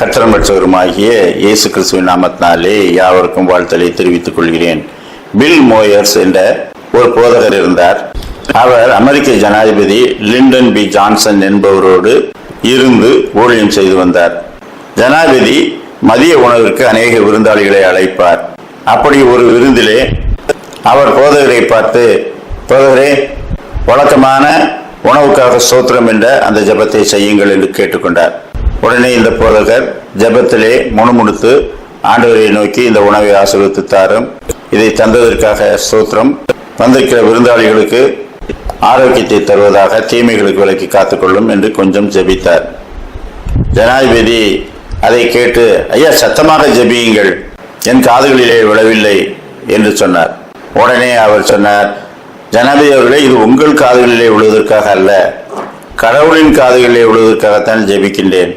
கத்திரமற்றவருமாகிய பெற்றவருமாகிய இயேசு கிறிஸ்துவின் நாமத்தினாலே யாவருக்கும் வாழ்த்தலை தெரிவித்துக் கொள்கிறேன். பில் மோயர்ஸ் என்ற ஒரு போதகர் இருந்தார். அவர் அமெரிக்க ஜனாதிபதி லிண்டன் பி ஜான்சன் என்பவரோடு இருந்து ஊழியம் செய்து வந்தார். ஜனாதிபதி மதிய உணவிற்கு அநேக விருந்தாளிகளை அழைப்பார். அப்படி ஒரு விருந்திலே அவர் போதகரை பார்த்து போதகரே வழக்கமான உணவுக்காக சோத்திரம் என்ற அந்த ஜெபத்தை செய்யுங்கள் என்று கேட்டுக்கொண்டார். உடனே இந்த போதகர் ஜபத்திலே முணுமுணுத்து ஆண்டவரை நோக்கி இந்த உணவை ஆசீர்வதித்து தாரும் இதை தந்ததற்காக ஸ்தோத்திரம். வந்திருக்கிற விருந்தாளிகளுக்கு ஆரோக்கியத்தை தருவதாக தீமைகளுக்கு விலக்கி காத்துக்கொள்ளும் என்று கொஞ்சம் ஜெபித்தார். ஜனாதிபதி அதை கேட்டு ஐயா சத்தமாக ஜெபியுங்கள். என் காதுகளிலே விழவில்லை என்று சொன்னார். உடனே அவர் சொன்னார் ஜனாதிபதி அவர்களே இது உங்கள் காதுகளிலே விழுவதற்காக அல்ல கடவுளின் காதுகளிலே விழுவதற்காகத்தான் ஜெபிக்கின்றேன்.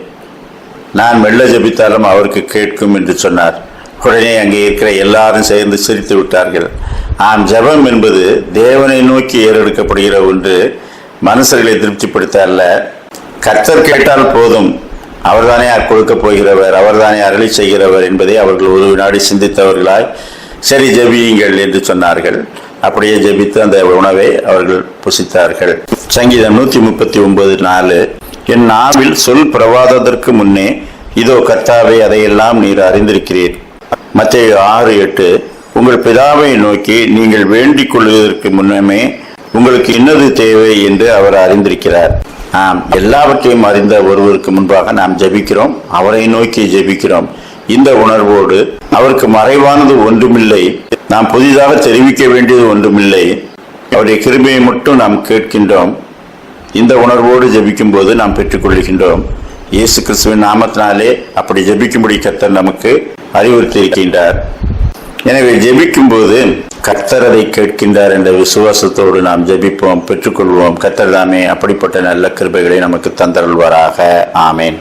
நான் மெல்ல ஜெபித்தாலும் அவருக்கு கேட்கும் என்று சொன்னார். உடனே அங்கே இருக்கிற எல்லாரும் சேர்ந்து சிரித்து விட்டார்கள். ஆம் ஜெபம் என்பது தேவனை நோக்கி ஏறெடுக்கப்படுகிற ஒன்று மனுஷர்களை திருப்திப்படுத்த அல்ல கர்த்தர் கேட்டால் போதும். அவர்தானே கொடுக்க போகிறவர் அவர்தானே அருளி செய்கிறவர் என்பதை அவர்கள் ஒரு வினாடி சிந்தித்தவர்களாய் சரி ஜெபியுங்கள் என்று சொன்னார்கள். அப்படியே ஜபித்து அந்த உணவை அவர்கள் புசித்தார்கள். சங்கீதம் நூற்றி முப்பத்தி ஒன்பது நாலு. என் நாவில் சொல் பிரவாதத்திற்கு முன்னே இதோ கர்த்தாவே அதையெல்லாம் நீர் அறிந்திருக்கிறீர். மத்திய ஆறு எட்டு உங்கள் பிதாவை நோக்கி நீங்கள் வேண்டிக் கொள்வதற்கு முன்னமே உங்களுக்கு இன்னது தேவை என்று அவர் அறிந்திருக்கிறார். ஆம் எல்லாவற்றையும் அறிந்த ஒருவருக்கு முன்பாக நாம் ஜெபிக்கிறோம் அவரை நோக்கி ஜெபிக்கிறோம். இந்த உணர்வோடு அவருக்கு மறைவானது ஒன்றுமில்லை நாம் புதிதாக தெரிவிக்க வேண்டியது ஒன்றுமில்லை. அவருடைய கிருமையை மட்டும் நாம் கேட்கின்றோம். இந்த உணர்வோடு ஜபிக்கும் போது நாம் பெற்றுக்கொள்கின்றோம். இயேசு கிறிஸ்துவின் நாமத்தினாலே அப்படி ஜெபிக்கும்படி கர்த்தர் நமக்கு அறிவுறுத்தி இருக்கின்றார் எனவே ஜபிக்கும் போது கர்த்தர் அதை கேட்கின்றார் என்ற விசுவாசத்தோடு நாம் ஜெபிப்போம் பெற்றுக்கொள்வோம். கர்த்தர் தாமே அப்படிப்பட்ட நல்ல கிருபைகளை நமக்கு தந்தருள்வாராக. ஆமேன்.